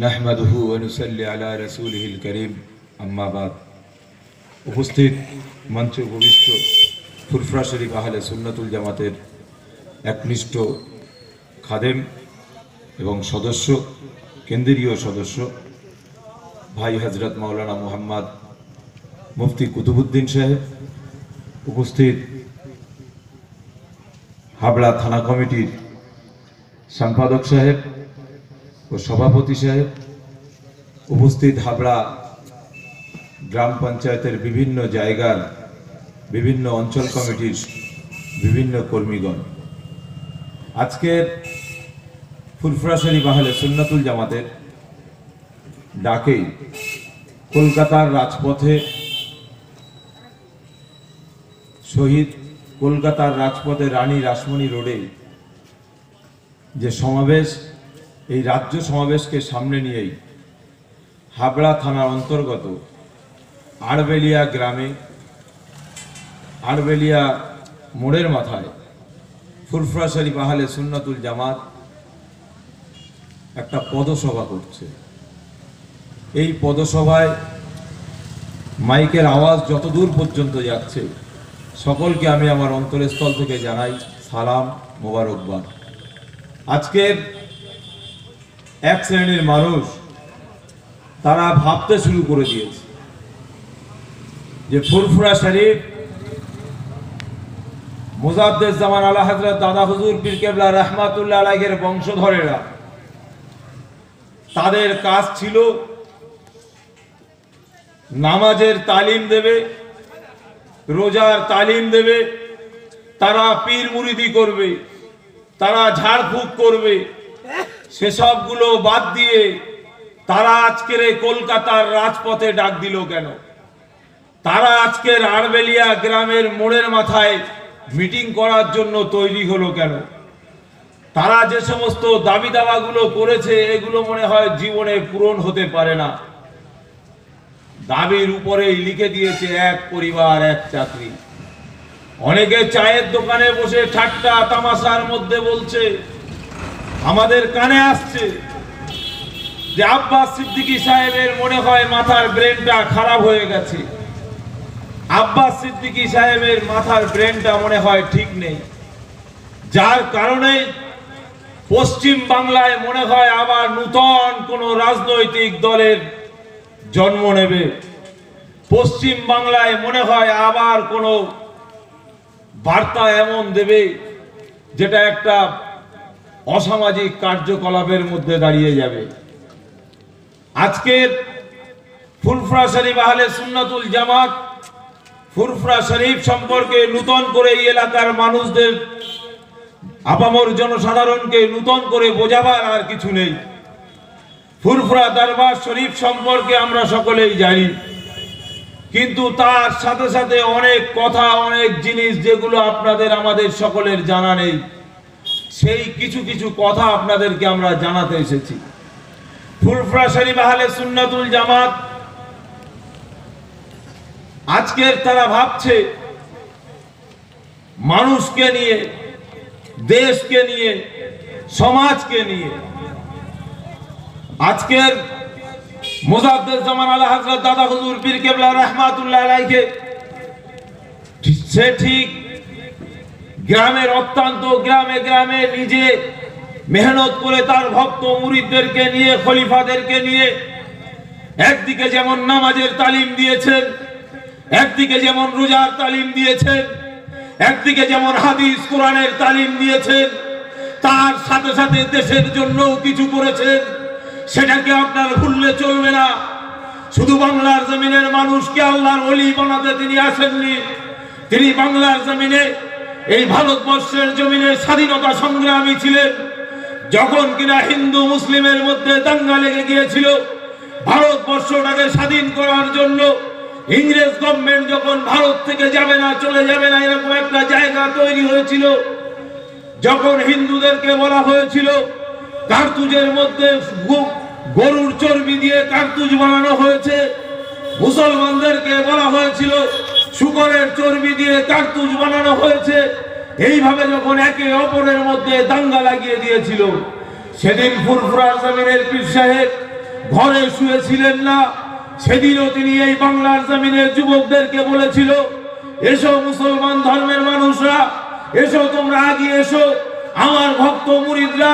নাহমাদুহু অনুসল্লি আলা রসুলহিল করিম। আম্মাবাদ উপস্থিত মঞ্চ ভূমিষ্ঠ ফুরফরা শরীফ আহলে সুন্নাতুল জামাতের একনিষ্ঠ খাদেম এবং সদস্য, কেন্দ্রীয় সদস্য, ভাই হজরত মাওলানা মোহাম্মদ মুফতি কুতুবুদ্দিন সাহেব, উপস্থিত হাবড়া থানা কমিটির সম্পাদক সাহেব ও সভাপতি সাহেব, উপস্থিত হাবড়া গ্রাম পঞ্চায়েতের বিভিন্ন জায়গার বিভিন্ন অঞ্চল কমিটির বিভিন্ন কর্মীগণ। আজকের ফুরফুরা শরীফ আহলে সুন্নাতুল জামাতের ডাকেই কলকাতার রাজপথে শহীদ কলকাতার রাজপথে রানী রাসমণি রোডে যে সমাবেশ এই রাজ্য সমাবেশকে সামনে নিয়েই হাবড়া থানার অন্তর্গত আড়বেলিয়া গ্রামে, আড়বেলিয়া মোড়ের মাথায় ফুরফুরা শরীফ আহলে সুন্নাতুল জামাত একটা পদসভা করছে। এই পদসভায় মাইকের আওয়াজ যতদূর পর্যন্ত যাচ্ছে, সকলকে আমি আমার অন্তরস্থল থেকে জানাই সালাম, মোবারকবাদ। আজকের এক শ্রেণির মানুষ তারা ভাবতে শুরু করে দিয়েছে যে ফুরফুরা শরীফ মুজাদ্দেদ জামান আলা হজরত দাদা হুজুর পীর কেবলা রহমাতুল্লাহ আলাইহের বংশধরেরা, তাদের কাজ ছিল নামাজের তালিম দেবে, রোজার তালিম দেবে, তারা পীর মুরিদি করবে, তারা ঝাড়ফুঁক করবে সেসবগুলো বাদ দিয়ে তারা আজকের এই কলকাতার রাজপথে ডাক দিল কেন? তারা আজকের আড়বেলিয়া গ্রামের মোড়ের মাথায় মিটিং করার জন্য তৈরি হলো কেন? তারা যে সমস্ত দাবি দাওয়াগুলো করেছে, এগুলো মনে হয় জীবনে পূরণ হতে পারে না। দাবির উপরেই লিখে দিয়েছে এক পরিবার, এক চাকরি। অনেকে চায়ের দোকানে বসে ঠাট্টা তামাশার মধ্যে বলছে আমাদের কানে আসছে যে আব্বাস সিদ্দিকী সাহেবের মনে হয় মাথার ব্রেনটা খারাপ হয়ে গেছে। আব্বাস সিদ্দিকী সাহেবের মাথার ব্রেনটা মনে হয় ঠিক নেই। যার কারণে পশ্চিম বাংলায় মনে হয় আবার নূতন কোন রাজনৈতিক দলের জন্ম নেবে। পশ্চিম বাংলায় মনে হয় আবার কোনো বার্তা এমন দেবে যেটা একটা অসামাজিক কার্যকলাপের মধ্যে দাঁড়িয়ে যাবে। আজকের ফুরফুরা শরীফ আহলে সুন্নাতুল জামাত, ফুরফুরা শরীফ সম্পর্কে নূতন করে এই এলাকার মানুষদের, আপামর জনসাধারণকে নূতন করে বোঝাবার আর কিছু নেই। ফুরফুরা দরবার শরীফ সম্পর্কে আমরা সকলেই জানি। কিন্তু তার সাথে সাথে অনেক কথা, অনেক জিনিস যেগুলো আপনাদের, আমাদের সকলের জানা নেই। সেই কিছু কিছু কথা আপনাদেরকে আমরা জানাতে এসেছি। ফুরফুরা শরীফ সুন্নাতুল জামাত আজকের তারা ভাবছে, মানুষকে নিয়ে, দেশকে নিয়ে, সমাজকে নিয়ে। আজকের মোজাদ্দেদ জামান আলা হযরত দাদা হুজুর পীর কেবলা রহমাতুল্লাহ আলাইকে সে ঠিক গ্রামের অত্যন্ত গ্রামে গ্রামে নিজে মেহনত করে তার ভক্ত মুরিদদেরকে নিয়ে, খলিফাদেরকে নিয়ে একদিকে যেমন নামাজের তালিম দিয়েছেন, একদিকে যেমন রোজার তালিম দিয়েছেন, একদিকে যেমন হাদিস কোরআনের তালিম দিয়েছেন, তার সাথে সাথে দেশের জন্য কিছু করেছেন, সেটাকে আপনার ভুললে চলবে না। শুধু বাংলার জমিনের মানুষকে আল্লাহর অলি বানাতে তিনি আসেননি, তিনি বাংলার জমিনে এই ভারতবর্ষের জমিনে স্বাধীনতা সংগ্রামী ছিলেন। যখন কিনা হিন্দু মুসলিমের মধ্যে দাঙ্গা লেগে গিয়েছিল, ভারতবর্ষটাকে স্বাধীন করার জন্য ইংরেজ গভর্নমেন্ট যখন ভারত থেকে যাবে না, চলে যাবে না, এরকম একটা জায়গা তৈরি হয়েছিল। যখন হিন্দুদেরকে বলা হয়েছিল, কার্তুজের মধ্যে গরুর চর্বি দিয়ে কার্তুজ বানানো হয়েছে, মুসলমানদেরকে বলা হয়েছিল শুকরের চর্বি দিয়ে কার্তুজ বানানো হয়েছে। এইভাবে যখন একে অপরের মধ্যে দাঙ্গা লাগিয়ে দিয়েছিল, সেদিন ফুরফুরা জমিনের পীর সাহেব ঘরে শুয়েছিলেন না। সেদিনও তিনি এই বাংলার জমিনের যুবকদেরকে বলেছিল, এসো মুসলমান ধর্মের মানুষরা, এসো তোমরা আগিয়ে এসো। আমার ভক্ত মুরিদরা,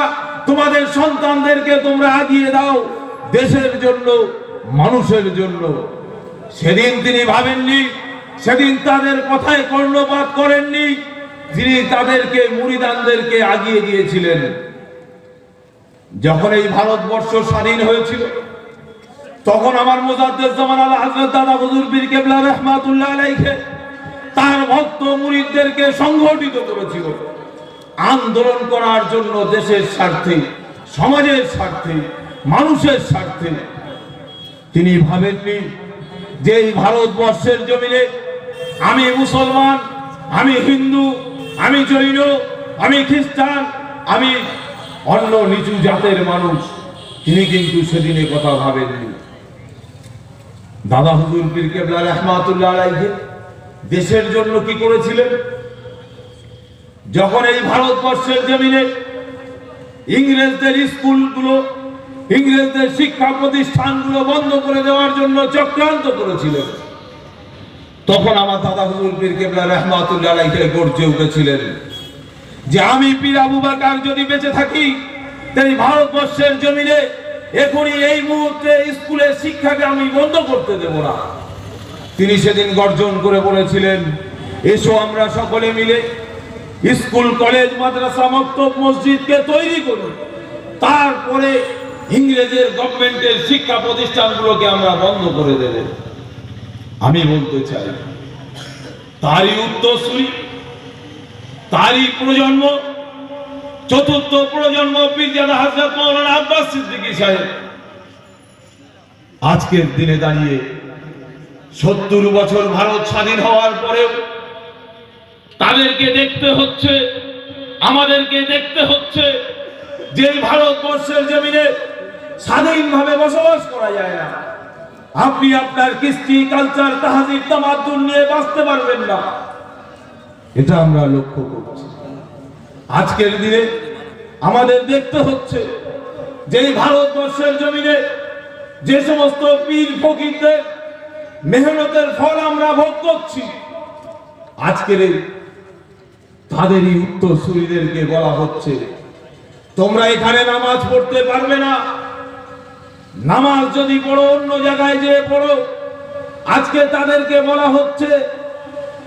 তোমাদের সন্তানদেরকে তোমরা আগিয়ে দাও। দেশের জন্য, মানুষের জন্য। সেদিন তিনি ভাবেননি সেদিন তাদের কথায় কর্ণপাত করেননি তিনি তাদেরকে মুরিদানদেরকে আগিয়ে দিয়েছিলেন যখন এই ভারতবর্ষ স্বাধীন হয়েছিল, তখন আমার মোজাদ্দেদ জামান আল্লাহ হযরত দাদা হুজুর পীর কেবলা রহমাতুল্লাহ আলাইহি, তার ভক্ত মুরিদদেরকে সংগঠিত করেছিল। আন্দোলন করার জন্য দেশের স্বার্থে, সমাজের স্বার্থে, মানুষের স্বার্থে। তিনি ভাবেননি যে এই ভারতবর্ষের জমিনে আমি মুসলমান, আমি হিন্দু, আমি জৈন, আমি খ্রিস্টান, আমি অন্য নিচু জাতের মানুষ। তিনি কিন্তু সেদিনে কথা ভাবেননি। দাদা হুজুর পীর রহমাতুল্লাহ দেশের জন্য কি করেছিলেন? যখন এই ভারতবর্ষের জমিনে ইংরেজদের স্কুলগুলো, ইংরেজদের শিক্ষা প্রতিষ্ঠানগুলো বন্ধ করে দেওয়ার জন্য চক্রান্ত করেছিলেন তখন আমার দাদা হুজুর পীর কেবলা রহমাতুল্লাহ গর্জে উঠেছিলেন যে আমি পীর আবু বাকার যদি বেঁচে থাকি তাই ভারতবর্ষের জমিনে এখনই এই মুহূর্তে স্কুলের শিক্ষাকে আমি বন্ধ করতে দেব না। তিনি সেদিন গর্জন করে বলেছিলেন, এসো আমরা সকলে মিলে স্কুল, কলেজ, মাদ্রাসা, মক্তব, মসজিদকে তৈরি করি তারপরে ইংরেজের গভর্নমেন্টের শিক্ষা প্রতিষ্ঠানগুলোকে আমরা বন্ধ করে দেব। আমি বলতে চাই, তারই উত্তরসূরি, তারই প্রজন্ম, চতুর্থ প্রজন্ম পীরজাদা হাজরত মৌলানা আব্বাস সিদ্দিকী সাহেব। আজকের দিনে দাঁড়িয়ে সত্তর বছর ভারত স্বাধীন হওয়ার পরেও তাদেরকে দেখতে হচ্ছে, আমাদেরকে দেখতে হচ্ছে যে ভারতবর্ষের জমিনে স্বাধীনভাবে বসবাস করা যায় না। আপনি আপনার কৃষ্টি কালচার তাহাজিব তামাদ্দুন নিয়ে বাঁচতে পারবেন না। এটা আমরা লক্ষ্য করছি। আজকের দিনে আমাদের দেখতে হচ্ছে যে ভারতবর্ষের জমিনে যে সমস্ত পীর ফকিরদের মেহনতের ফল আমরা ভোগ করছি, আজকের এই তাদেরই উত্তরসূরিদেরকে বলা হচ্ছে, তোমরা এখানে নামাজ পড়তে পারবে না। নামাজ যদি পড়ো, অন্য জায়গায় যেয়ে পড়ো। আজকে তাদেরকে বলা হচ্ছে,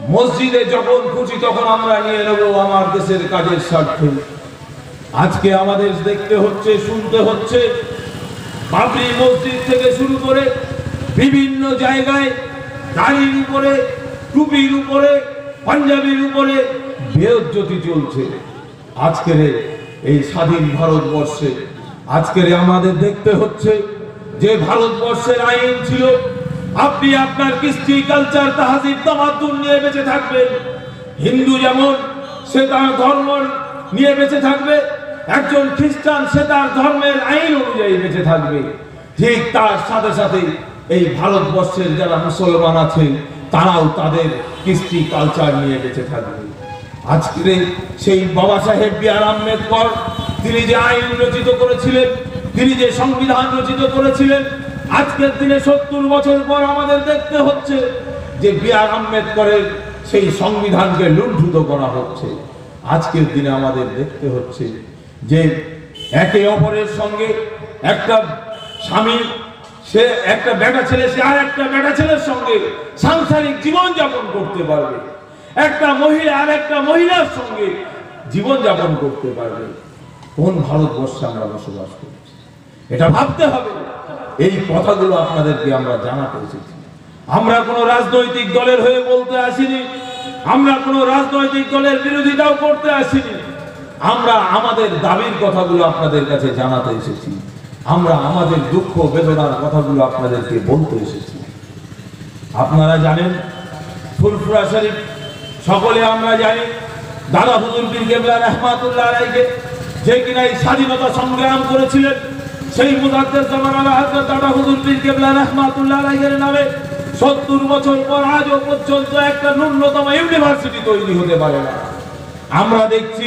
মসজিদে যখন খুশি তখন আমরা নিয়ে নেব আমার দেশের কাজের স্বার্থে। আজকে আমাদের দেখতে হচ্ছে, শুনতে হচ্ছে, বাবরি মসজিদ থেকে শুরু করে বিভিন্ন জায়গায় গাড়ির উপরে, টুপির উপরে, পাঞ্জাবির উপরে বেজ্যোতি চলছে। আজকের এই স্বাধীন ভারতবর্ষে, আজকের আমাদের দেখতে হচ্ছে যে ভারতবর্ষের আইন ছিল, আপনি আপনার কৃষ্টি কালচার তাহাজিব তামাদ্দুন নিয়ে বেঁচে থাকবেন। হিন্দু যেমন, সে তার ধর্ম নিয়ে বেঁচে থাকবে। একজন খ্রিস্টান, সে তার ধর্মের আইন অনুযায়ী বেঁচে থাকবে। ঠিক তার সাথে সাথে এই ভারতবর্ষের যারা মুসলমান আছে তারাও তাদের কৃষ্টি কালচার নিয়ে বেঁচে থাকবে। আজকের সেই বাবা সাহেব বি আর আম্বেদকর, তিনি যে আইন রচিত করেছিলেন তিনি যে সংবিধান রচিত করেছিলেন, আজকের দিনে সত্তর বছর পর আমাদের দেখতে হচ্ছে যে বি আর আম্বেদকরের সেই সংবিধানকে লুণ্ঠিত করা হচ্ছে। আজকের দিনে আমাদের দেখতে হচ্ছে যে একে অপরের সঙ্গে একটা স্বামী, সে একটা বেটা ছেলে, সে আর একটা বেটা ছেলের সঙ্গে সাংসারিক জীবন যাপন করতে পারবে। একটা মহিলা আর একটা মহিলার সঙ্গে জীবন যাপন করতে পারবে। কোন ভারতবর্ষে আমরা বসবাস করছি এটা ভাবতে হবে। এই কথাগুলো আপনাদেরকে আমরা জানাতে এসেছি। আমরা কোনো রাজনৈতিক দলের হয়ে বলতে আসিনি। আমরা কোনো রাজনৈতিক দলের বিরোধিতাও করতে আসিনি। আমরা আমাদের দাবির কথাগুলো আপনাদের কাছে জানাতে এসেছি। আমরা আমাদের দুঃখ, বেদনার কথাগুলো আপনাদেরকে বলতে এসেছি। আপনারা জানেন, ফুলফুরা শরীফ, সকলে আমরা জানি, দাদা হুজুর বীর কেবলা রহমাতুল্লাহ রায়কে যে কিনা এই স্বাধীনতা সংগ্রাম করেছিলেন। সেই মুদাদ্দের জামান আলা হযরত দাদা হুজুর বীর কেবলা রহমাতুল্লাহ আলাইহির নামে সত্তর বছর পর আজও পর্যন্ত একটা ন্যূনতম ইউনিভার্সিটি তৈরি হতে পারে না। আমরা দেখছি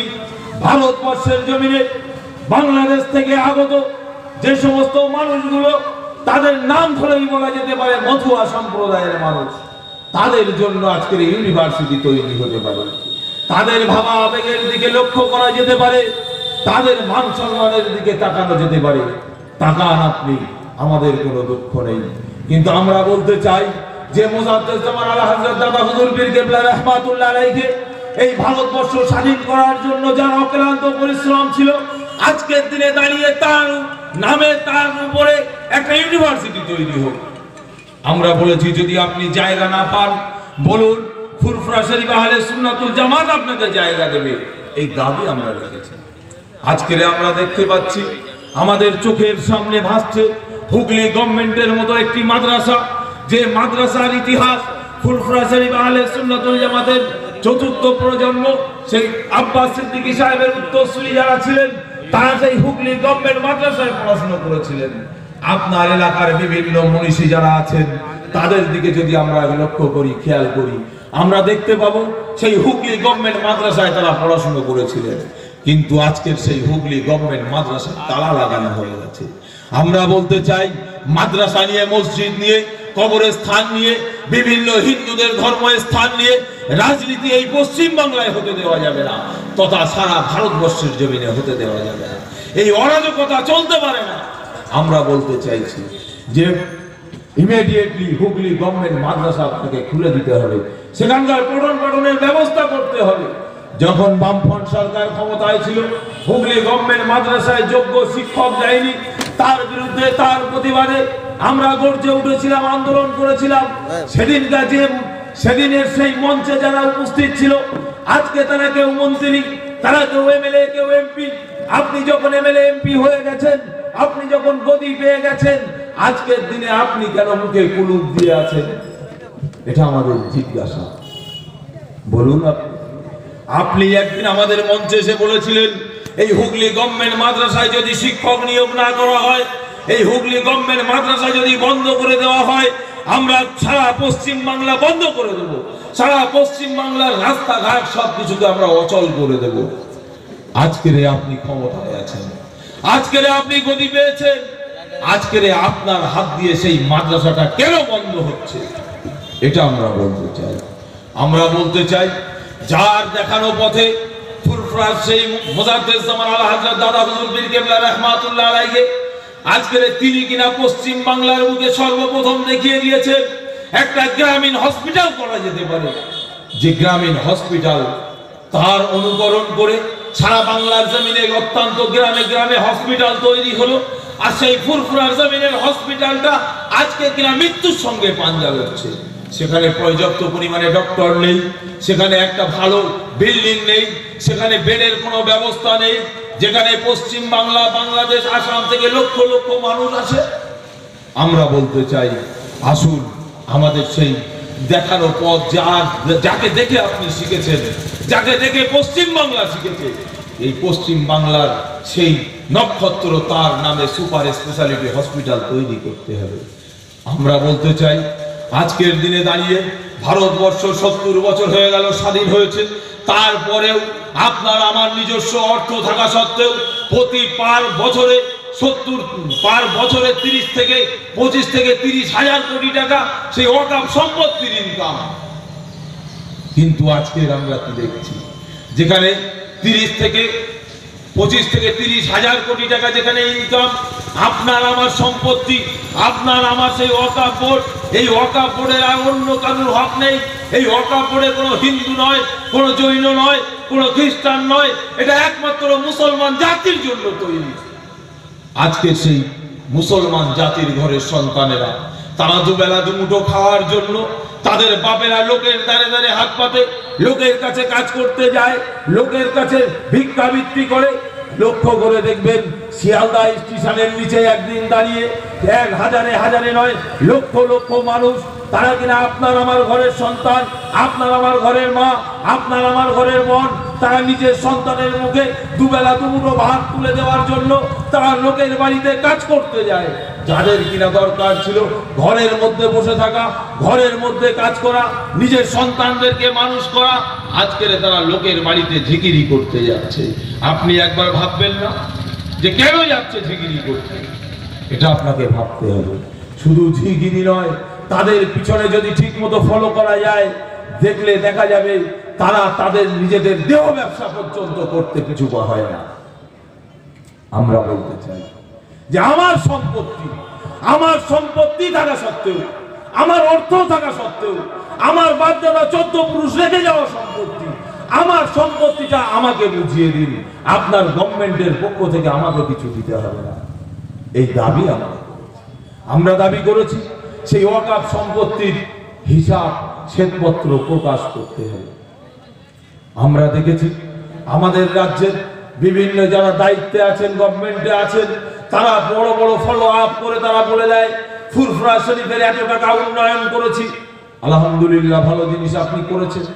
ভারতবর্ষের জমিনে বাংলাদেশ থেকে আগত যে সমস্ত মানুষগুলো তাদের নাম ধরেই বলা যেতে পারে মধুয়া সম্প্রদায়ের মানুষ। তাদের জন্য আজকের ইউনিভার্সিটি তৈরি হতে পারে। তাদের ভাবা আবেগের দিকে লক্ষ্য করা যেতে পারে, তাদের মান সম্মানের দিকে তাকানো যেতে পারে। তাকান আপনি, আমাদের কোনো দুঃখ নেই। কিন্তু আমরা বলতে চাই যে মোজাদ্দেদ জামান আলা হযরত দাদা হুজুর পীর কেবলা রাহমাতুল্লাহ আলাইহি, এই ভারতবর্ষ স্বাধীন করার জন্য যার অক্লান্ত পরিশ্রম ছিল, আজকের দিনে দাঁড়িয়ে তার নামে তার উপরে একটা ইউনিভার্সিটি তৈরি হোক। আমরা বলেছি, যদি আপনি জায়গা না পান, বলুন ফুরফুরা শরীফ আহলে সুন্নাতুল জামাত আপনাকে জায়গা দেবে। এই দাবি আমরা রেখেছি। আজকের আমরা দেখতে পাচ্ছি আমাদের চোখের সামনে ভাসছে হুগলি গভর্নমেন্টের মতো একটি মাদ্রাসা। যে মাদ্রাসার ইতিহাস ফুরফুরা শরীফ আহলে সুন্নাতুল জামাতের চতুর্থ প্রজন্ম, সেই আব্বাস সিদ্দিকী সাহেবের উত্তরসূরি যারা ছিলেন, তারা সেই হুগলি গভর্নমেন্ট মাদ্রাসায় পড়াশোনা করেছিলেন। আপনার এলাকার বিভিন্ন মনীষী যারা আছেন, তাদের দিকে যদি আমরা লক্ষ্য করি, খেয়াল করি, আমরা দেখতে পাবো সেই হুগলি গভর্নমেন্ট মাদ্রাসায় তারা পড়াশোনা করেছিলেন। কিন্তু আজকের সেই হুগলি গভর্নমেন্ট মাদ্রাসায় তালা লাগানো হয়ে গেছে। আমরা বলতে চাই, মাদ্রাসা নিয়ে, মসজিদ নিয়ে কবরের স্থান নিয়ে, বিভিন্ন হিন্দুদের ধর্মের স্থান নিয়ে রাজনীতি এই পশ্চিম বাংলায় হতে দেওয়া যাবে না, তথা সারা ভারতবর্ষের জমিনে হতে দেওয়া যাবে না। এই অরাজকতা চলতে পারে না। আমরা বলতে চাইছি যে ইমিডিয়েটলি হুগলি গভর্নমেন্ট মাদ্রাসা আপনাকে খুলে দিতে হবে। সেখানকার পঠন পাঠনের ব্যবস্থা করতে হবে। যখন বামফ্রন্ট সরকার ক্ষমতায় ছিল হুগলি গভর্নমেন্ট মাদ্রাসায় যোগ্য শিক্ষক দেয়নি তার বিরুদ্ধে তার প্রতিবাদে আমরা গর্জে উঠেছিলাম আন্দোলন করেছিলাম। সেদিনকার যে সেদিনের সেই মঞ্চে যারা উপস্থিত ছিল আজকে তারা কেউ মন্ত্রী তারা কেউ এমএলএ কেউ এমপি। আপনি যখন এমএলএ এমপি হয়ে গেছেন আপনি যখন গদি পেয়ে গেছেন আজকের দিনে আপনি কেন মুখে কুলুপ দিয়ে আছেন? এটা আমাদের জিজ্ঞাসা। বলুন আপনি। আপনি একদিন আমাদের মঞ্চে এসে বলেছিলেন, এই হুগলি গভর্নমেন্ট মাদ্রাসায় যদি শিক্ষক নিয়োগ না করা হয়, এই হুগলি গভর্নমেন্ট মাদ্রাসা যদি বন্ধ করে দেওয়া হয়, আমরা সারা পশ্চিম বাংলা বন্ধ করে দেব। সারা পশ্চিম বাংলার রাস্তাঘাট সব কিছুকে আমরা অচল করে দেব। আজকের আপনি ক্ষমতায় আছেন। আজকের আপনি গতি পেয়েছেন। আজকের আপনার হাত দিয়ে সেই মাদ্রাসাটা কেন বন্ধ হচ্ছে? এটা আমরা বলতে চাই। আমরা বলতে চাই যার দেখানো পথে ফুরফুরার সেই মোজাদ্দেদ জামান আলা হযরত দাদা হুজুর পীর কেবলা রাহমাতুল্লাহ আজকের তিনি কিনা পশ্চিম বাংলার বুকে সর্বপ্রথম দেখিয়ে দিয়েছেন, একটা গ্রামীণ হসপিটাল করা যেতে পারে। যে গ্রামীণ হসপিটাল, তার অনুকরণ করে সারা বাংলার জমিনে অত্যন্ত গ্রামে গ্রামে হসপিটাল তৈরি হলো। আর সেই ফুরফুরার জমিনের হসপিটালটা আজকে কিনা মৃত্যুর সঙ্গে পাঞ্জা লড়ছে সেখানে পর্যাপ্ত পরিমাণে ডক্টর নেই, সেখানে একটা ভালো বিল্ডিং নেই, সেখানে বেডের কোনো ব্যবস্থা নেই, যেখানে পশ্চিম বাংলা, বাংলাদেশ, আসাম থেকে লক্ষ লক্ষ মানুষ আসে। আমরা বলতে চাই, আসুন আমাদের সেই দেখানো পথ যার যাকে দেখে আপনি শিখেছেন, যাকে দেখে পশ্চিম বাংলা শিখেছে, এই পশ্চিম বাংলার সেই নক্ষত্র তার নামে সুপার স্পেশালিটি হসপিটাল তৈরি করতে হবে। আমরা বলতে চাই আজকের দিনে দাঁড়িয়ে ভারতবর্ষ সত্তর বছর হয়ে গেল স্বাধীন হয়েছে। তারপরেও আপনার আমার নিজস্ব অর্থ থাকা সত্ত্বেও প্রতি পার বছরে সত্তর, পার বছরে তিরিশ থেকে পঁচিশ থেকে তিরিশ হাজার কোটি টাকা সেই অকাপ সম্পত্তির ইনকাম কিন্তু আজকের আমরা কি দেখছি? যেখানে তিরিশ থেকে পঁচিশ থেকে তিরিশ হাজার কোটি টাকা যেখানে ইনকাম আপনার আমার সম্পত্তি, আপনার আমার সেই অকাপ বোর্ড, এই বোর্ডের আর অন্য কারোর হক নেই। এই অকাপ বোর্ডে কোনো হিন্দু নয়, কোনো জৈন নয়, কোনো খ্রিস্টান নয়। এটা একমাত্র মুসলমান জাতির জন্য তৈরি। আজকে সেই মুসলমান জাতির ঘরের সন্তানেরা, তারা দুবেলা দুমুঠো খাওয়ার জন্য তাদের বাপেরা লোকের দ্বারে দ্বারে হাত পাতে, লোকের কাছে কাজ করতে যায়, লোকের কাছে ভিক্ষাবৃত্তি করে লক্ষ্য করে দেখবেন, শিয়ালদা স্টেশনের নিচে একদিন দাঁড়িয়ে এক হাজারে হাজারে নয়, লক্ষ লক্ষ মানুষ, তারা কিনা আপনার আমার ঘরের সন্তান, আপনার আমার ঘরের মা, আপনার আমার ঘরের বোন, তারা নিজের সন্তানের মুখে দুবেলা দুমুঠো ভাত তুলে দেওয়ার জন্য তারা লোকের বাড়িতে কাজ করতে যায়। যাদের কিনা দরকার ছিল ঘরের মধ্যে বসে থাকা, ঘরের মধ্যে কাজ করা, নিজের সন্তানদেরকে মানুষ করা আজকের তারা লোকের বাড়িতে ঝিকিরি করতে যাচ্ছে। আপনি একবার ভাববেন না যে কেন যাচ্ছে ঝিকিরি করতে? এটা আপনাকে ভাবতে হবে। শুধু ঝিগিরি নয়, তাদের পিছনে যদি ঠিক মতো ফলো করা যায়, দেখলে দেখা যাবে তারা তাদের নিজেদের দেহ ব্যবসা পর্যন্ত করতে কিছু হয় না। আমরা বলতে চাই যে আমার সম্পত্তি আমার সম্পত্তি থাকা সত্ত্বেও, আমার অর্থ থাকা সত্ত্বেও আমার বাচ্চারা চোদ্দ পুরুষ রেখে যাওয়া সম্পত্তি। আমার সম্পত্তিটা আমাকে বুঝিয়ে দিন। আপনার গভর্নমেন্টের পক্ষ থেকে আমাকে কিছু দিতে হবে না। এই দাবি আমরা আমরা দাবি করেছি, সেই ওয়াকাফ সম্পত্তির হিসাব শ্বেতপত্র প্রকাশ করতে হবে। আমরা দেখেছি, আমাদের রাজ্যের বিভিন্ন যারা দায়িত্বে আছেন, গভর্নমেন্টে আছেন, তারা বড় বড় ফলো আপ করে তারা বলে দেয়, ফুরফুরা শরীফের এত টাকা উন্নয়ন করেছি। আলহামদুলিল্লাহ, ভালো জিনিস আপনি করেছেন।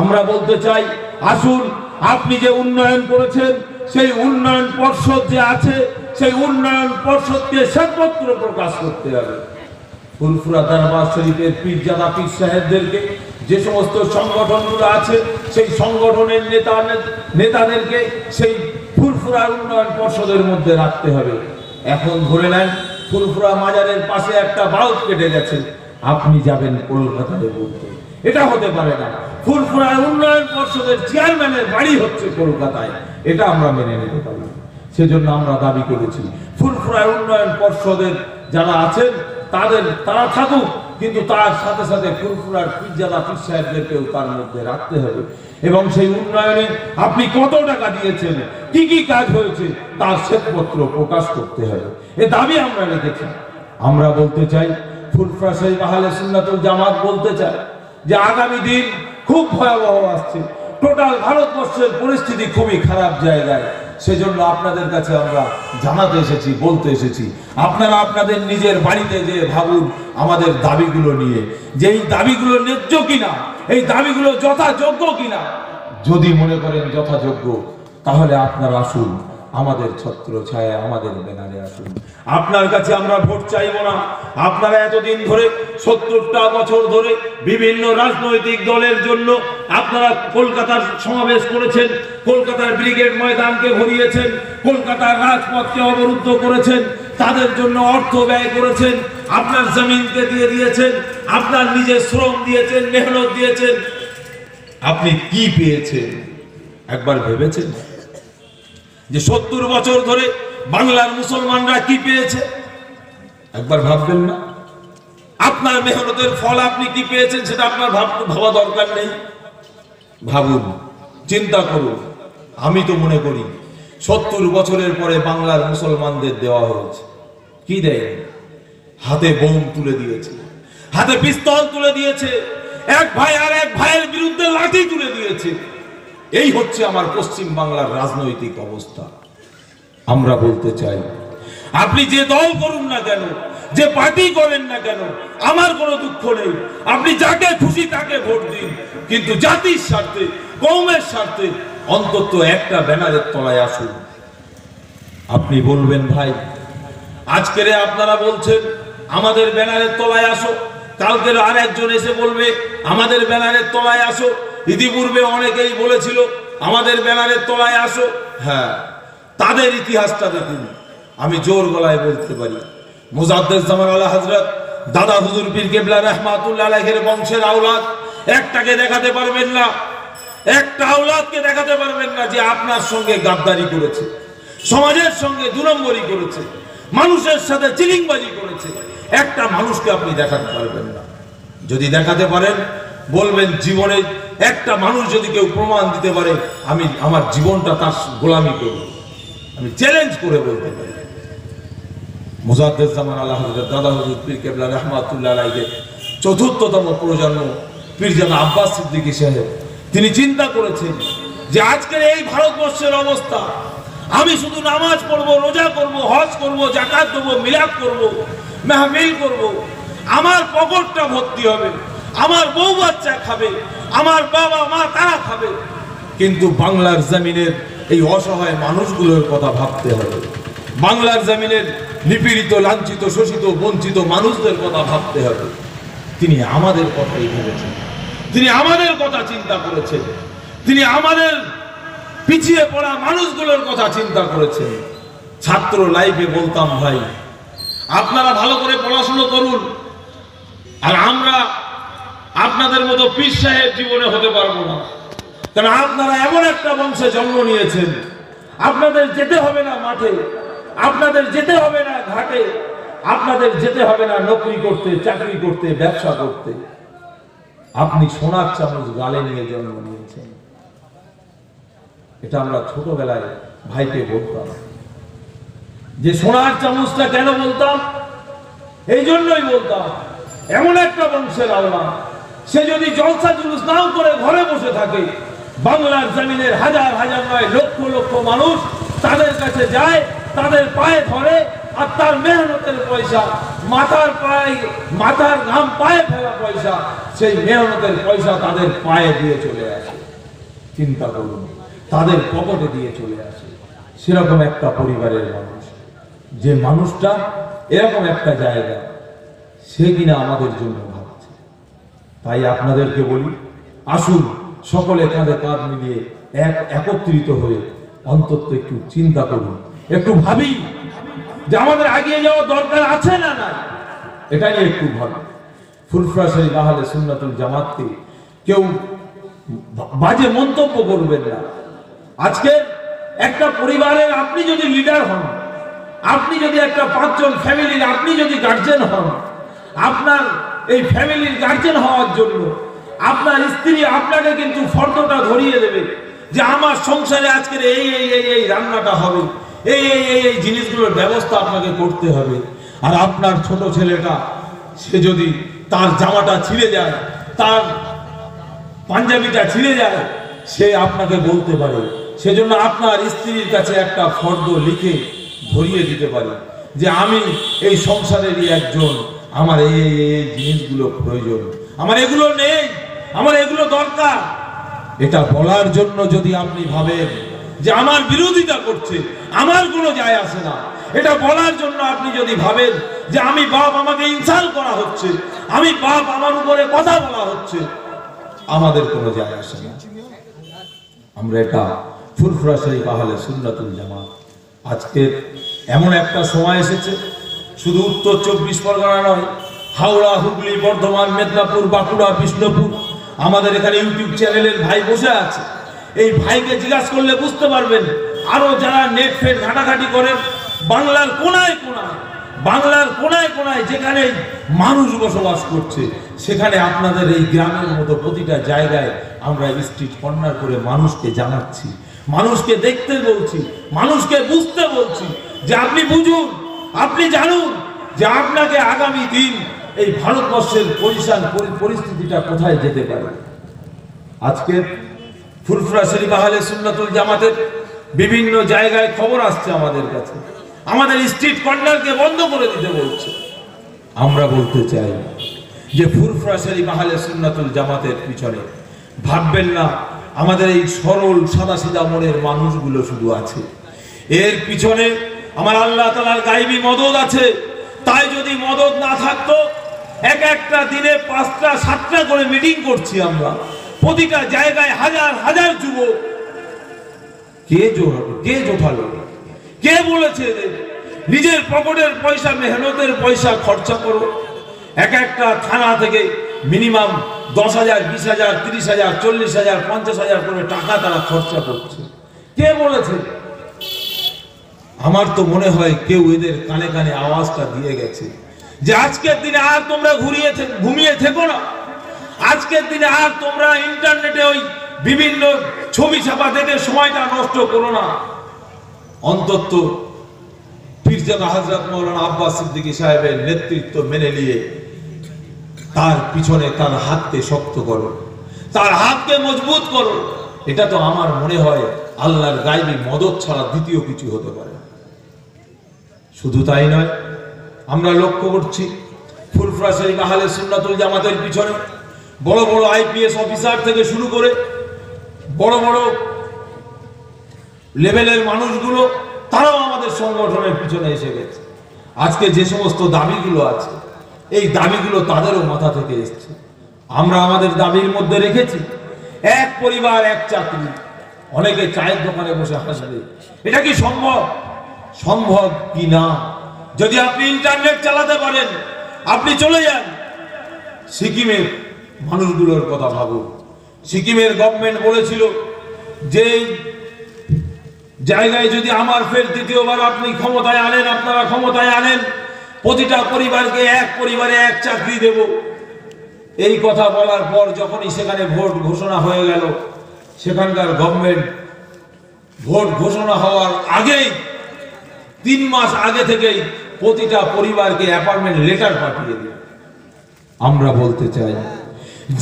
আমরা বলতে চাই, আসুন, আপনি যে উন্নয়ন করেছেন, সেই উন্নয়ন পর্ষদ যে আছে, সেই উন্নয়ন পর্ষদকে শ্বেতপত্র প্রকাশ করতে হবে। ফুলফুরা দরবার শরীফের পীরজাদা পীর সাহেবদেরকে, যে সমস্ত সংগঠনগুলো আছে, সেই সংগঠনের নেতা, নেতাদেরকে সেই ফুলফুরা উন্নয়ন পর্ষদের মধ্যে রাখতে হবে। এখন ধরে নেন ফুলফুরা মাজারের পাশে একটা বাল্ব কেটে গেছে। আপনি যাবেন কলকাতায় বলতে এটা হতে পারে না। ফুলফুরা উন্নয়ন পর্ষদের চেয়ারম্যানের বাড়ি হচ্ছে কলকাতায়। এটা আমরা মেনে নিতে পারি। সেজন্য আমরা দাবি করেছি ফুলফুরা উন্নয়ন পর্ষদের যারা আছেন, তাদের, তারা থাকুক, কিন্তু তার সাথে সাথে ফুরফুরার পিজ্জাদা পীর সাহেবদেরকেও তার মধ্যে রাখতে হবে। এবং সেই উন্নয়নে আপনি কত টাকা দিয়েছেন, কি কি কাজ হয়েছে, তার শ্বেতপত্র প্রকাশ করতে হবে। এ দাবি আমরা রেখেছি। আমরা বলতে চাই ফুরফুরা সাহেব আহলে সুন্নাতুল জামাত বলতে চাই যে আগামী দিন খুব ভয়াবহ আসছে। টোটাল ভারতবর্ষের পরিস্থিতি খুবই খারাপ জায়গায়। সেজন্য আপনাদের কাছে আমরা জানাতে এসেছি, বলতে এসেছি। আপনারা আপনাদের নিজের বাড়িতে যে ভাবুন আমাদের দাবিগুলো নিয়ে, যে এই দাবিগুলো ন্যায্য কিনা, এই দাবিগুলো যথাযোগ্য কিনা, যদি মনে করেন যথাযোগ্য, তাহলে আপনারা আসুন। আমাদের ছত্র ছায়া আমাদের ব্যানারে আসুন। আপনার কাছে আমরা ভোট চাইব না। আপনারা এতদিন ধরে, সত্তরটা বছর ধরে বিভিন্ন রাজনৈতিক দলের জন্য আপনারা কলকাতার সমাবেশ করেছেন, কলকাতার ব্রিগেড ময়দানকে ভরিয়েছেন কলকাতার রাজপথকে অবরুদ্ধ করেছেন, তাদের জন্য অর্থ ব্যয় করেছেন, আপনার জমিনকে দিয়ে দিয়েছেন, আপনার নিজের শ্রম দিয়েছেন, মেহনত দিয়েছেন। আপনি কি পেয়েছেন? একবার ভেবেছেন? যে সত্তর বছর ধরে বাংলার মুসলমানরা কি পেয়েছে? একবার ভাববেন না। আপনার মেহনতের ফল আপনি কি পেয়েছেন সেটা আপনার ভাব- ভাবা দরকার নেই। ভাবুন, চিন্তা করুন। আমি তো মনে করি, সত্তর বছরের পরে বাংলার মুসলমানদের দেওয়া হয়েছে। কি দেয়? হাতে বোম তুলে দিয়েছে। হাতে পিস্তল তুলে দিয়েছে। এক ভাই আর এক ভাইয়ের বিরুদ্ধে লাঠি তুলে দিয়েছে। এই হচ্ছে আমার পশ্চিম বাংলার রাজনৈতিক অবস্থা। আমরা বলতে চাই, আপনি যে দল করুন না কেন, যে পার্টি করেন না কেন, আমার কোনো দুঃখ নেই। আপনি যাকে খুশি তাকে ভোট দিন, কিন্তু জাতির স্বার্থে, কৌমের স্বার্থে অন্তত একটা ব্যানারের তলায় আসুন। আপনি বলবেন, ভাই, আজকের আপনারা বলছেন, আমাদের ব্যানারের তলায় আসো। কালকের আর একজন এসে বলবে, আমাদের ব্যানারের তলায় আসো। ইতিপূর্বে অনেকেই বলেছিল, আমাদের ব্যানারের তলায় আসো। হ্যাঁ তাদের ইতিহাসটা দেখুন। আমি জোর গলায় বলতে পারি, মুজাদ্দেদ জামান আল্লাহ হজরত দাদা হুজুর পীর কেবলা রহমাতুল্লাহ বংশের আওলাদ, একটাকে দেখাতে পারবেন না, একটা আওলাদকে দেখাতে পারবেন না যে আপনার সঙ্গে গাদ্দারি করেছে, সমাজের সঙ্গে দুরম্বরি করেছে, মানুষের সাথে চিলিংবাজি করেছে। একটা মানুষকে আপনি দেখাতে পারবেন না। যদি দেখাতে পারেন বলবেন, জীবনে একটা মানুষ যদি কেউ প্রমাণ দিতে পারে, আমি আমার জীবনটা তার গোলামি করব। আমি চ্যালেঞ্জ করে বলতে পারি। মুজাদ্দেদ জামান আল্লাহ হজরত দাদা হুজুর পীর কেবলা রহমাতুল্লাহ চতুর্থতম প্রজন্ম পীরজাদা আব্বাস সিদ্দিকী সাহেব। তিনি চিন্তা করেছেন যে আজকের এই ভারতবর্ষের অবস্থা, আমি শুধু নামাজ পড়ব, রোজা করব, হজ করব জাকাত দেবো, মিলাদ করব মেহমিল করব, আমার পকেটটা ভর্তি হবে। আমার বউ বাচ্চা খাবে, আমার বাবা মা তারা খাবে। কিন্তু বাংলার জমিনের এই অসহায় মানুষগুলোর কথা ভাবতে হবে। বাংলার জমিনের নিপীড়িত, লাঞ্ছিত, শোষিত, বঞ্চিত মানুষদের কথা ভাবতে হবে। তিনি আমাদের কথাই ভেবেছেন। তিনি আমাদের কথা চিন্তা করেছেন। তিনি আমাদের পিছিয়ে পড়া মানুষগুলোর কথা চিন্তা করেছেন। ছাত্র লাইফে বলতাম, ভাই, আপনারা ভালো করে পড়াশুনো করুন। আর আমরা আপনাদের মতো পীর সাহেব জীবনে হতে পারব না। কারণ আপনারা এমন একটা বংশে জন্ম নিয়েছেন। আপনাদের যেতে হবে না মাঠে, আপনাদের যেতে হবে না ঘাটে, আপনাদের যেতে হবে না নকরি করতে, চাকরি করতে, ব্যবসা করতে। আপনি সোনার চামচ গালে নিয়ে জন্ম নিয়েছেন। এটা আমরা ছোটবেলায় ভাইকে বলতাম। যে সোনার চামচটা কেন বলতাম? এই জন্যই বলতাম। এমন একটা বংশের আল্লাহ। সে যদি জলসা জুলুস নাও করে ঘরে বসে থাকে, বাংলার জমিনের হাজার হাজার নয় লক্ষ লক্ষ মানুষ তাদের কাছে যায়, তাদের পায়ে ধরে, আর তার মেহনতের পয়সা, মাথার পায়ে, মাথার ঘাম পায়ে ফেলা পয়সা, সেই মেহনতের পয়সা তাদের পায়ে দিয়ে চলে আসে। চিন্তা করুন, তাদের পকেটে দিয়ে চলে আসে। সেরকম একটা পরিবারের মানুষ। যে মানুষটা এরকম একটা জায়গা, সে কিনা আমাদের জন্য তাই আপনাদেরকে বলি, আসুন সকলে কাঁধে কাঁধ মিলিয়ে এক একত্রিত হয়ে অন্তত একটু চিন্তা করুন, একটু ভাবি যে আমাদের আগিয়ে যাওয়ার দরকার আছে না না এটা নিয়ে একটু ভাবি। ফুলফরাশারি বাহালে সুন্নাতুল জামাতকে কেউ বাজে মন্তব্য করবেন না। আজকে একটা পরিবারের আপনি যদি লিডার হন, আপনি যদি একটা পাঁচজন ফ্যামিলির আপনি যদি গার্জেন হন, আপনার এই ফ্যামিলির গার্জেন হওয়ার জন্য আপনার স্ত্রী আপনাকে কিন্তু ফর্দটা ধরিয়ে দেবে যে আমার সংসারে আজকের এই এই এই এই রান্নাটা হবে। এই এই এই এই জিনিসগুলোর ব্যবস্থা আপনাকে করতে হবে। আর আপনার ছোট ছেলেটা, সে যদি তার জামাটা ছিঁড়ে যায়, তার পাঞ্জাবিটা ছিঁড়ে যায়, সে আপনাকে বলতে পারে। সেজন্য আপনার স্ত্রীর কাছে একটা ফর্দ লিখে ধরিয়ে দিতে পারে যে আমি এই সংসারেরই একজন। আমার এই জিনিসগুলো প্রয়োজন। আমার এগুলো নেই। আমার এগুলো দরকার। এটা বলার জন্য যদি আপনি ভাবেন যে আমার বিরোধিতা করছে, আমার কোনো যায় আসে না। এটা বলার জন্য আপনি যদি ভাবেন যে আমি বাপ আমাকে ইনসাল করা হচ্ছে, আমি বাপ আমার উপরে কথা বলা হচ্ছে, আমাদের কোনো যায় আসে না। আমরা এটা ফুরফুরাশাহী পাহালে সুন্নাতুল জামা আজকের এমন একটা সময় এসেছে শুধু উত্তর চব্বিশ পরগনা নয়, হাওড়া, হুগলি, বর্ধমান, মেদিনীপুর, বাঁকুড়া, বিষ্ণুপুর, আমাদের এখানে ইউটিউব চ্যানেলের ভাই বসে আছে। এই ভাইকে জিজ্ঞাসা করলে বুঝতে পারবেন, আরও যারা নেট ফেট ঘাটাঘাটি করেন, বাংলার কোনায় কোনায়, বাংলার কোনায় কোনায় যেখানে মানুষ বসবাস করছে, সেখানে আপনাদের এই গ্রামের মতো প্রতিটা জায়গায় আমরা স্ট্রিট কর্নার করে মানুষকে জানাচ্ছি, মানুষকে দেখতে বলছি, মানুষকে বুঝতে বলছি যে আপনি বুঝুন আপনি জানুন যে আপনাকে আগামী দিন এই ভারতবর্ষের পরি- পরিস্থিতিটা কোথায় যেতে পারে। আজকে ফুরফুরা শরীফ আহলে সুন্নাতুল জামাতের বিভিন্ন জায়গায় খবর আসছে আমাদের কাছে। আমাদের স্ট্রিট কর্নারকে বন্ধ করে দিতে বলছে। আমরা বলতে চাই যে ফুরফুরা শরীফ আহলে সুন্নাতুল জামাতের পিছনে ভাববেন না, আমাদের এই সরল সাদা সিধা মনের মানুষগুলো শুধু আছে। এর পিছনে আমার আল্লাহ তালার গাইবি মদত আছে। তাই যদি মদত না থাকতো, এক একটা দিনে পাঁচটা, সাতটা করে মিটিং করছি আমরা। প্রতিটা জায়গায় হাজার হাজার যুবক। কে জোড়ালো কে জোঠালো? কে বলেছে? নিজের পকেটের পয়সা, মেহনতের পয়সা খরচা করো। এক একটা থানা থেকে মিনিমাম দশ হাজার, বিশ হাজার, তিরিশ হাজার, চল্লিশ হাজার, পঞ্চাশ হাজার করে টাকা তারা খরচা করছে। কে বলেছে? আমার তো মনে হয় কেউ এদের কানে কানে আওয়াজটা দিয়ে গেছে যে আজকের দিনে আর তোমরা ঘুরিয়ে ঘুমিয়ে থেকো না। আজকের দিনে আর তোমরা ইন্টারনেটে ওই বিভিন্ন ছবি ছাপা থেকে সময়টা নষ্ট করো না। অন্তত পীরজাদা হজরত মৌলানা আব্বাস সিদ্দিকী সাহেবের নেতৃত্ব মেনে নিয়ে তার পিছনে তার হাতকে শক্ত করো, তার হাতকে মজবুত করো। এটা তো আমার মনে হয় আল্লাহর গাইবি মদত ছাড়া দ্বিতীয় কিছু হতে পারে। শুধু তাই নয়, আমরা লক্ষ্য করছি ফুলফরা শরীফ আহলে সুন্নাতুল জামাতের পিছনে বড় বড় আইপিএস অফিসার থেকে শুরু করে বড় বড় লেভেলের মানুষগুলো, তারাও আমাদের সংগঠনের পিছনে এসে গেছে। আজকে যে সমস্ত দাবিগুলো আছে, এই দাবিগুলো তাদেরও মাথা থেকে এসছে। আমরা আমাদের দাবির মধ্যে রেখেছি, এক পরিবার, এক চাকরি। অনেকে চায়ের দোকানে বসে হাসবে। এটা কি সম্ভব? সম্ভব কি না? যদি আপনি ইন্টারনেট চালাতে পারেন, আপনি চলে যান। সিকিমের মানুষগুলোর কথা ভাবুন। সিকিমের গভর্নমেন্ট বলেছিল যে, জায়গায় যদি আমার ফের দ্বিতীয়বার আপনি ক্ষমতায় আনেন, আপনারা ক্ষমতায় আনেন, প্রতিটা পরিবারকে এক পরিবারে এক চাকরি দেব। এই কথা বলার পর যখনই সেখানে ভোট ঘোষণা হয়ে গেল, সেখানকার গভর্নমেন্ট ভোট ঘোষণা হওয়ার আগেই তিন মাস আগে থেকেই প্রতিটা পরিবারকে অ্যাপার্টমেন্ট লেটার পাঠিয়ে দিল। আমরা বলতে চাই,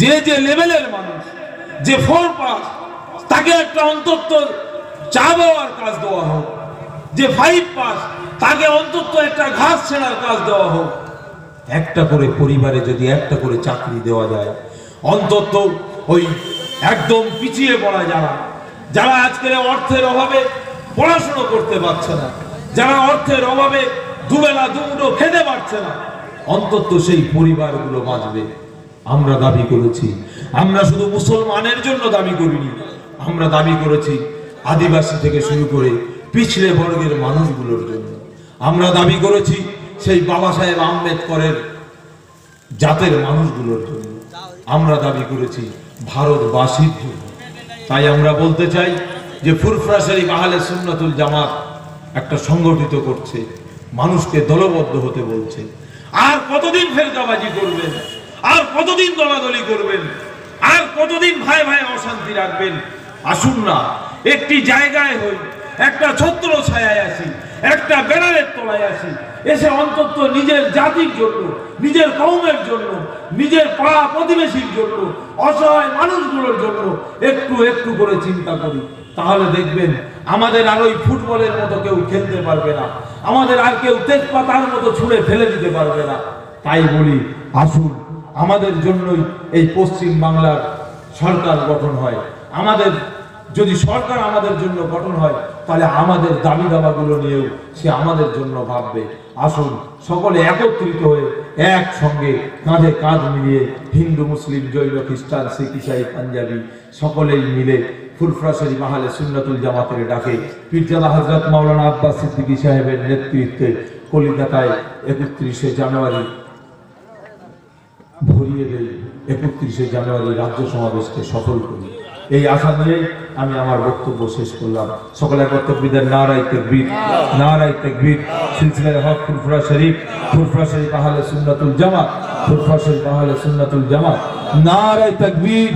যে যে লেভেলের মানুষ, যে ফোর পাস, তাকে একটা অন্তত চা দেওয়ার কাজ দেওয়া হোক। যে ফাইভ পাস, তাকে অন্তত একটা ঘাস ছেঁড়ার কাজ দেওয়া হোক। একটা করে পরিবারে যদি একটা করে চাকরি দেওয়া যায়, অন্তত ওই একদম পিছিয়ে পড়া যারা যারা আজকের অর্থের অভাবে পড়াশুনো করতে পারছে না যারা অর্থের অভাবে দুবেলা দুমুটো খেতে পারছে না, অন্তত সেই পরিবারগুলো বাঁচবে। আমরা দাবি করেছি, আমরা শুধু মুসলমানের জন্য দাবি করিনি, আমরা দাবি করেছি আদিবাসী থেকে শুরু করে পিছলে বর্গের মানুষগুলোর জন্য। আমরা দাবি করেছি সেই বাবা সাহেব আম্বেদকরের জাতের মানুষগুলোর জন্য। আমরা দাবি করেছি ভারতবাসীর জন্য। তাই আমরা বলতে চাই যে ফুরফুরা শরীফ আহলে সুন্নাতুল জামাত একটা সংগঠিত করছে, মানুষকে দলবদ্ধ হতে বলছে। আর কতদিন ফেরকাবাজি করবেন? আর কতদিন দলাদলি করবেন? আর কতদিন ভাই ভাই অশান্তি রাখবেন? আসুন না, একটি জায়গায় হই, একটা ছত্র ছায়ায় আসি, একটা ব্যানারের তলায় আসি, এসে অন্তত নিজের জাতির জন্য, নিজের কৌমের জন্য, নিজের পাড়া প্রতিবেশীর জন্য, অসহায় মানুষগুলোর জন্য একটু একটু করে চিন্তা করি। তাহলে দেখবেন আমাদের আর ওই ফুটবলের মতো কেউ খেলতে পারবে না। আমাদের আর কেউ তেজপাতার মতো ছুঁড়ে ফেলে দিতে পারবে না। তাই বলি, আসুন, আমাদের জন্যই এই পশ্চিম বাংলার সরকার গঠন হয়। আমাদের, যদি সরকার আমাদের জন্য গঠন হয়, তাহলে আমাদের দাবি দাবাগুলো নিয়েও সে আমাদের জন্য ভাববে। আসুন, সকলে একত্রিত হয়ে একসঙ্গে কাঁধে কাঁধ মিলিয়ে হিন্দু, মুসলিম, জৈন, খ্রিস্টান, শিখ, ইসাই, পাঞ্জাবি, সকলেই মিলে ফুরফুরা মাহালে সুন্নাতুল জামাতের ডাকে হজরত মাওলানা আব্বাস সাহেবের নেতৃত্বে কলিকাতায় একত্রিশে জানুয়ারি ভরিয়ে দেই, একত্রিশে জানুয়ারি রাজ্য সমাবেশকে সফল করি। এই আশা নিয়ে আমি আমার বক্তব্য শেষ করলাম। সকলে বক্তব্যদের নারাই তেকবীর নারাই তেকবীর। সিলসিলায় হক ফুরফুরা শরীফ ফুরফুরা শরীফ আহলে সুন্নাতুল জামাত ফুরফুরা শরীফ আহলে সুন্নাতুল জামাত। নারাই তেকবীর।